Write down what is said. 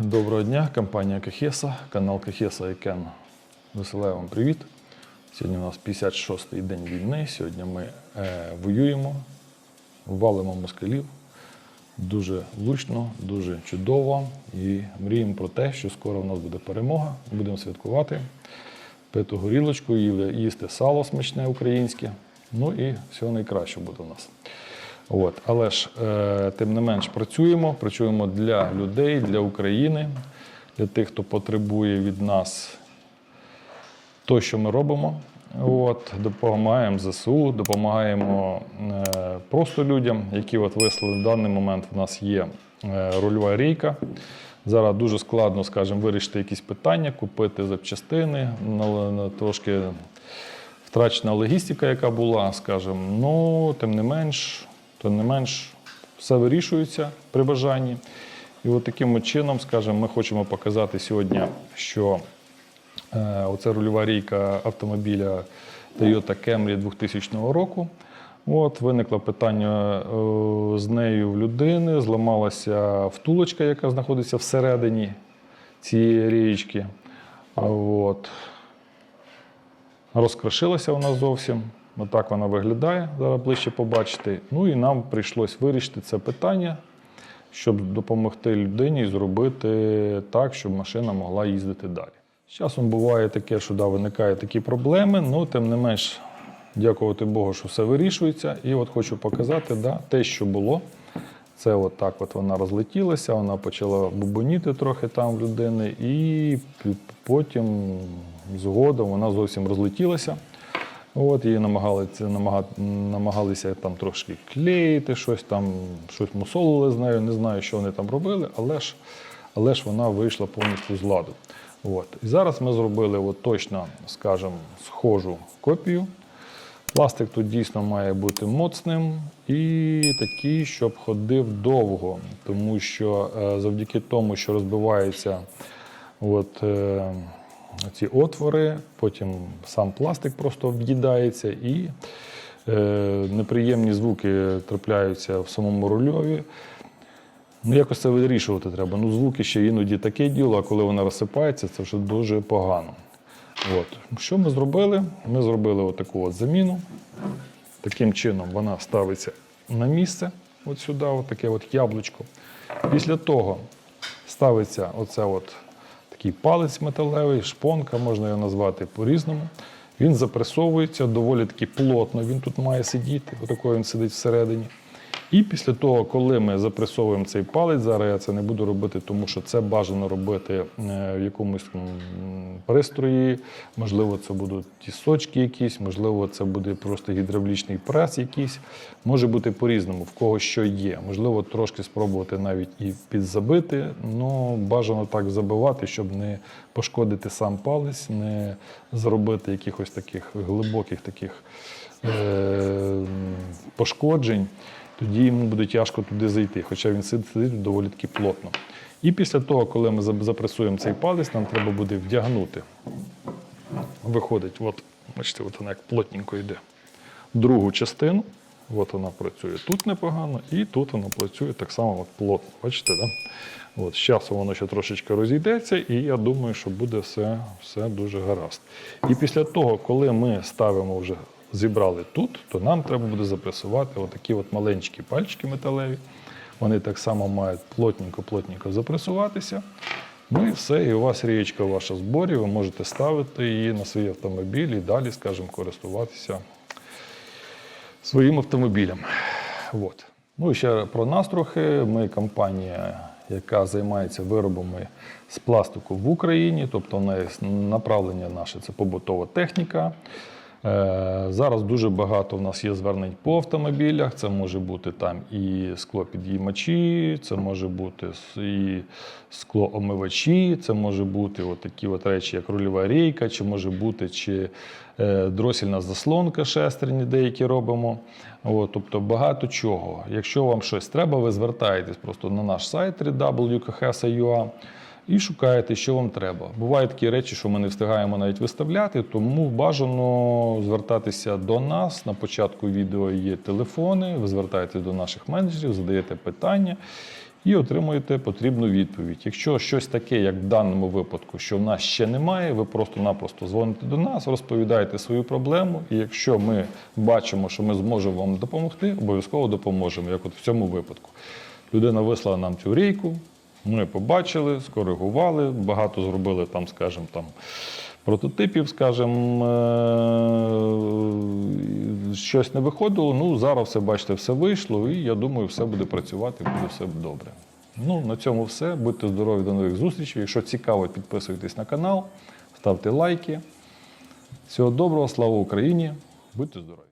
Доброго дня, компанія Кахеса, канал Кахеса і Кен. Веселаю вам привіт. Сьогодні у нас 56-й день війни. Сьогодні ми е, воюємо, валимо москалів дуже влучно, дуже чудово і мріємо про те, що скоро в нас буде перемога. Будемо святкувати, пити горілочку, їсти сало смачне українське. Ну і всього найкраще буде у нас. От. Але ж, е, тим не менш, працюємо, працюємо для людей, для України, для тих, хто потребує від нас то, що ми робимо. От, допомагаємо ЗСУ, допомагаємо е, просто людям, які от вислали в даний момент. В нас є е, рульова рейка. Зараз дуже складно, скажімо, вирішити якісь питання, купити запчастини, трошки втрачена логістика, яка була, скажімо. Ну, тим не менш, тим не менш, все вирішується при бажанні. І от таким чином, скажімо, ми хочемо показати сьогодні, що е, оце рульова рійка автомобіля Toyota Camry 2000 року. От, виникло питання е, з нею в людини, зламалася втулочка, яка знаходиться всередині цієї річки. От. Розкрошилася вона зовсім. Отак вона виглядає, зараз ближче побачити. Ну і нам прийшлось вирішити це питання, щоб допомогти людині зробити так, щоб машина могла їздити далі. З часом буває таке, що да, виникають такі проблеми, ну тим не менш, дякувати Богу, що все вирішується. І от хочу показати да, те, що було. Це от так от вона розлетілася, вона почала бубоніти трохи там в людини, і потім згодом вона зовсім розлетілася. От, її намагалися, намага, намагалися там трошки клеїти, щось там, щось мусолили з нею, не знаю, що вони там робили, але ж, але ж вона вийшла повністю з ладу. От. І зараз ми зробили от точно, скажімо, схожу копію. Пластик тут дійсно має бути моцним і такий, щоб ходив довго, тому що е, завдяки тому, що розбиваються от, е, ці отвори, потім сам пластик просто в'їдається і е, неприємні звуки трапляються в самому рульові. Ну, якось це вирішувати треба. Ну, звуки ще іноді таке діло, а коли вона розсипається, це вже дуже погано. От. Що ми зробили? Ми зробили отаку от заміну. Таким чином вона ставиться на місце, от сюди, от таке от яблучко. Після того ставиться оце от такий палець металевий, шпонка, можна його назвати по-різному. Він запресовується доволі таки плотно, він тут має сидіти, отако він сидить всередині. І після того, коли ми запресовуємо цей палець, зараз я це не буду робити, тому що це бажано робити е, в якомусь пристрої. Можливо, це будуть тісочки якісь, можливо, це буде просто гідравлічний прес якийсь. Може бути по-різному, в кого що є. Можливо, трошки спробувати навіть і підзабити, але бажано так забивати, щоб не пошкодити сам палець, не зробити якихось таких глибоких таких е, пошкоджень, тоді йому буде тяжко туди зайти, хоча він сидить доволі таки плотно. І після того, коли ми запресуємо цей палець, нам треба буде вдягнути. Виходить, от, бачите, от вона як плотненько йде. Другу частину, от вона працює тут непогано, і тут вона працює так само от плотно. Бачите, да? От, з часом воно ще трошечки розійдеться, і я думаю, що буде все, все дуже гаразд. І після того, коли ми ставимо вже зібрали тут, то нам треба буде запресувати отакі от маленькі пальчики металеві. Вони так само мають плотненько-плотненько запресуватися. Ну і все, і у вас рієчка ваша зборі, ви можете ставити її на свій автомобіль і далі, скажімо, користуватися своїм автомобілем. От. Ну і ще про нас трохи. Ми компанія, яка займається виробами з пластику в Україні, тобто направлення наше це побутова техніка. Е, Зараз дуже багато в нас є звернень по автомобілях. Це може бути там і склопідіймачі, це може бути і склоомивачі, це може бути от такі от речі, як рульова рейка, чи може бути чи е, дросільна заслонка шестерні, деякі робимо. От, тобто багато чого. Якщо вам щось треба, ви звертаєтесь просто на наш сайт www.khsa.ua і шукаєте, що вам треба. Бувають такі речі, що ми не встигаємо навіть виставляти, тому бажано звертатися до нас. На початку відео є телефони, ви звертаєтесь до наших менеджерів, задаєте питання. і отримуєте потрібну відповідь. Якщо щось таке, як в даному випадку, що в нас ще немає, ви просто-напросто дзвоните до нас, розповідаєте свою проблему, і якщо ми бачимо, що ми зможемо вам допомогти, обов'язково допоможемо, як от в цьому випадку. Людина вислала нам цю рейку, ми побачили, скоригували, багато зробили там, скажімо, там прототипів, скажімо, е, щось не виходило. Ну, зараз все, бачите, все вийшло, і я думаю, все буде працювати, буде все добре. Ну, на цьому все. Будьте здорові, до нових зустрічей. Якщо цікаво, підписуйтесь на канал, ставте лайки. Всього доброго, слава Україні! Будьте здорові!